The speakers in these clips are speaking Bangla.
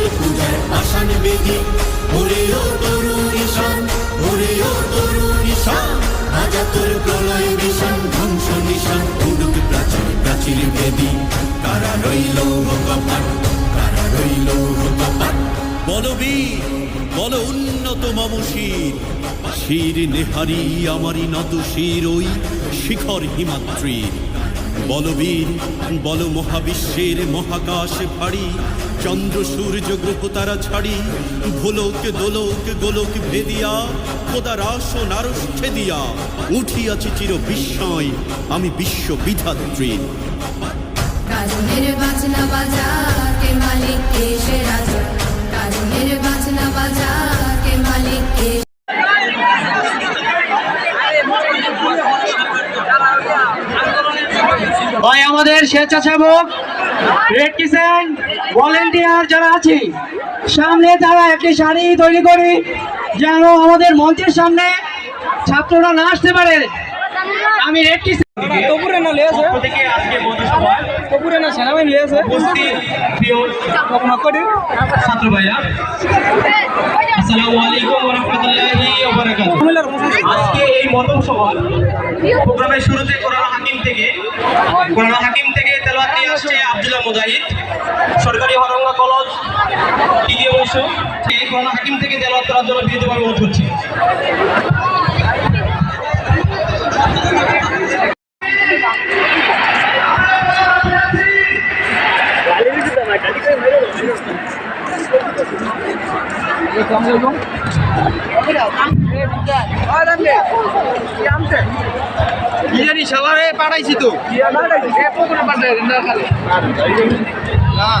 সকল পূজার আসান বেদি ওরে ও তরুণ ঈশান ওরে ও তরুণ তোর প্রলয় বিষান ধ্বংস নিশান উডুক প্রাচীর প্রাচীর বেদি। কারা রইল কপাট, কারা রইল কপাট? বলবীর বল উন্নত মম শির। নেহারি আমারি নত শির, ওই শিখর হিমাদ্রির। বলবীর বল মহাবিশ্বের মহাকাশ ভারী। চন্দ্র সূর্য গ্রহ তারা ছাড়ি। ভোলক দোলক গোলক ভেদিয়া খোদার আসন আরষ্ঠে দিয়া উঠিয়াছে চির বিস্ময় আমি বিশ্ব বাজনা বাজা কে মালিক কে সে রাজা? কাজনের বাজনা বাজা কে মালিক কে ভাই আমাদের স্বেচ্ছাসেবক রেড ভলেন্টিয়ার যারা আছে সামনে তারা একটি শাড়ি তৈরি করি যেন আমাদের মঞ্চের সামনে ছাত্ররা না আসতে পারে। আমি রেড কিষেন তপুরে না লিয়েছে থেকে আজকে বন্ধুসভা তপুরে না সেনাবাহিনী লিয়েছে ছাত্র আসসালামু আলাইকুম রাহমাতুল্লাহি আজকে এই মতম সভা প্রোগ্রামের শুরুতে থেকে হাকিম থেকে তেলাওয়াত নিয়ে আসছে আব্দুল্লাহ মুজাহিদ। সরকারি হরঙ্গা কলেজ তৃতীয় বর্ষ। এই কোরআন হাকিম থেকে তেলাওয়াত করার জন্য বিনীতভাবে অনুরোধ করছি বিরিয়ানি সালারে পাঠাইছি তো। দান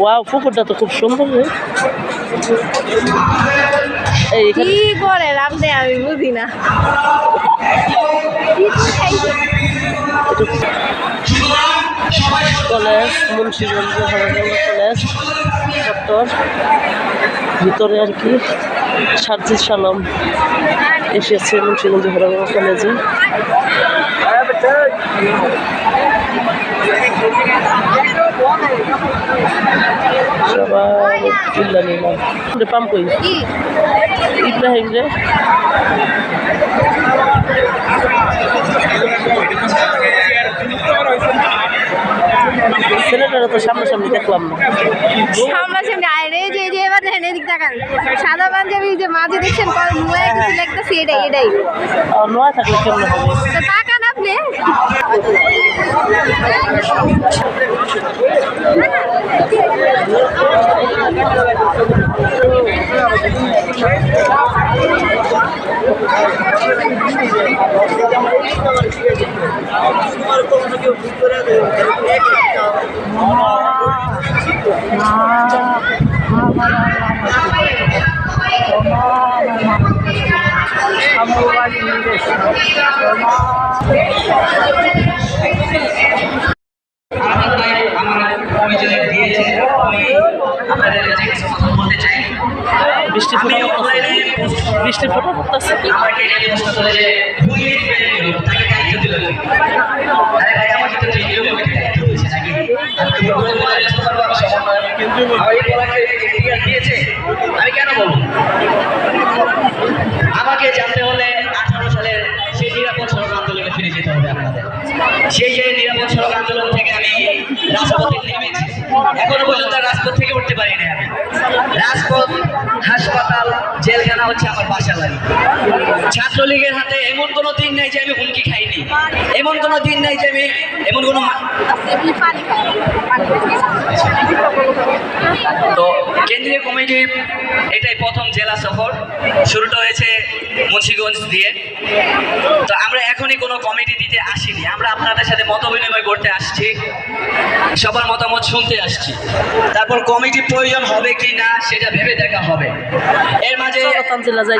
ওয়াও পুকুরটা তো খুব সুন্দর রে। কি করে আপনি আমি বুঝি না। কলেজ মুন্সিগঞ্জ কলেজ চত্বর। ভিতরে আর কি সার্জিস সালাম এসেছে মুন্সিগঞ্জ হরগঞ্জ কলেজে। সবাই চিল্লা নিলাম পাম্প কই ইব্রাহিম রে ছেলেটারা তো সামনাসামনি দেখলাম না সামনাসামনি আরে যে যে এবার দেখেন এদিক তাকান সাদা পাঞ্জাবি যে মাঝে দেখছেন কিছু এটাই এটাই। নয় থাকলে কেমন হবে? তো তাকান আপনি বৃষ্টি ফোটা বৃষ্টি ফোটা পড়তেছে। আমি কেন বলব? আমাকে জানতে হলে সেই যে নিরাপদ সড়ক আন্দোলন থেকে আমি রাজপথে নেমেছি। এখনও পর্যন্ত রাজপথ থেকে উঠতে পারিনি আমি। রাজপথ হচ্ছে আমার বাসা বাড়ি ছাত্রলীগের হাতে এমন কোনো দিন নাই যে আমি হুমকি খাইনি। এমন কোনো দিন নাই যে আমি এমন কোনো তো কেন্দ্রীয় কমিটির এটাই প্রথম জেলা সফর। শুরুটা হয়েছে মুন্সিগঞ্জ দিয়ে। তো আমরা এখনই কোনো কমিটি দিতে আসিনি। আমরা আপনাদের সাথে মত বিনিময় করতে আসছি। সবার মতামত শুনতে আসছি। তারপর কমিটি প্রয়োজন হবে কি না, সেটা ভেবে দেখা হবে। এর মাঝে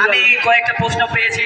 আমি কয়েকটা প্রশ্ন পেয়েছি।